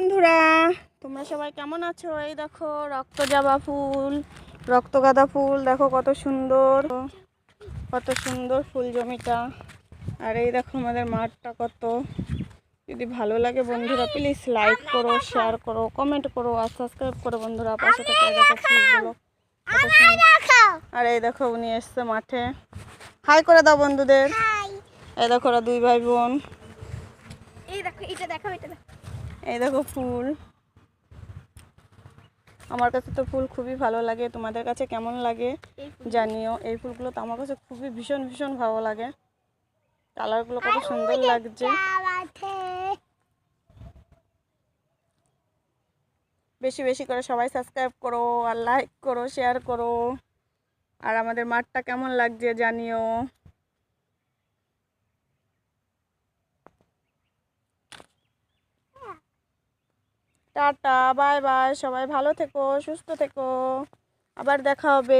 বন্ধুরা তোমরা সবাই কেমন আছো? এই দেখো রক্ত জবা ফুল রক্ত গাঁদা ফুল দেখো কত সুন্দর কত সুন্দর ফুল জমিটা। আর এই দেখো আমাদের মাঠটা কত। যদি ভালো লাগে বন্ধুরা প্লিজ লাইক করো শেয়ার করো কমেন্ট করো আর সাবস্ক্রাইব করো বন্ধুরা পাশে থেকে দেখো ফুলগুলো। আর এই দেখো উনি এসছে মাঠে। হাই করে দাও বন্ধুদের। এই দেখো ওরা দুই ভাই বোন। এই দেখো এটা দেখো এটা দেখো। এই দেখো ফুল। আমার কাছে তো ফুল খুবই ভালো লাগে। তোমাদের কাছে কেমন লাগে জানিও। এই ফুলগুলো তো আমার কাছে খুবই ভীষণ ভীষণ ভালো লাগে। কালারগুলো কত সুন্দর লাগছে। বেশি বেশি করে সবাই সাবস্ক্রাইব করো আর লাইক করো শেয়ার করো। আর আমাদের মাঠটা কেমন লাগছে জানিও। টাটা বাই বাই সবাই ভালো থেকো সুস্থ থেকো। আবার দেখা হবে।